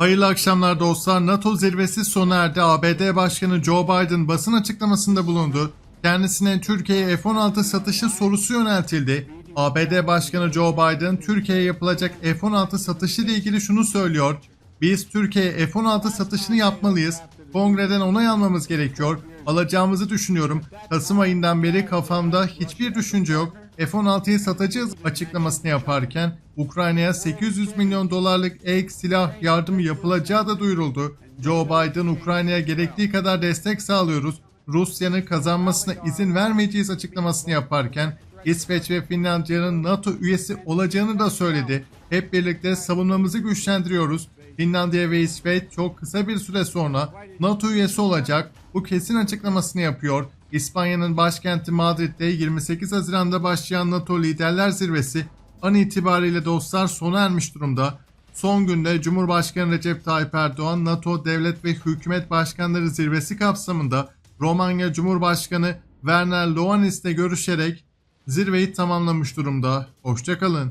Hayırlı akşamlar dostlar. NATO zirvesi sona erdi. ABD Başkanı Joe Biden basın açıklamasında bulundu. Kendisine Türkiye'ye F-16 satışı sorusu yöneltildi. ABD Başkanı Joe Biden Türkiye'ye yapılacak F-16 satışı ile ilgili şunu söylüyor. Biz Türkiye'ye F-16 satışını yapmalıyız. Kongreden onay almamız gerekiyor. Alacağımızı düşünüyorum. Kasım ayından beri kafamda hiçbir düşünce yok. F-16'yı satacağız açıklamasını yaparken Ukrayna'ya 800 milyon dolarlık ek silah yardımı yapılacağı da duyuruldu. Joe Biden Ukrayna'ya gerektiği kadar destek sağlıyoruz. Rusya'nın kazanmasına izin vermeyeceğiz açıklamasını yaparken İsveç ve Finlandiya'nın NATO üyesi olacağını da söyledi. Hep birlikte savunmamızı güçlendiriyoruz. Finlandiya ve İsveç çok kısa bir süre sonra NATO üyesi olacak. Bu kesin açıklamasını yapıyor. İspanya'nın başkenti Madrid'de 28 Haziran'da başlayan NATO Liderler Zirvesi an itibariyle dostlar sona ermiş durumda. Son günde Cumhurbaşkanı Recep Tayyip Erdoğan NATO Devlet ve Hükümet Başkanları Zirvesi kapsamında Romanya Cumhurbaşkanı Werner Iohannis'le görüşerek zirveyi tamamlamış durumda. Hoşçakalın.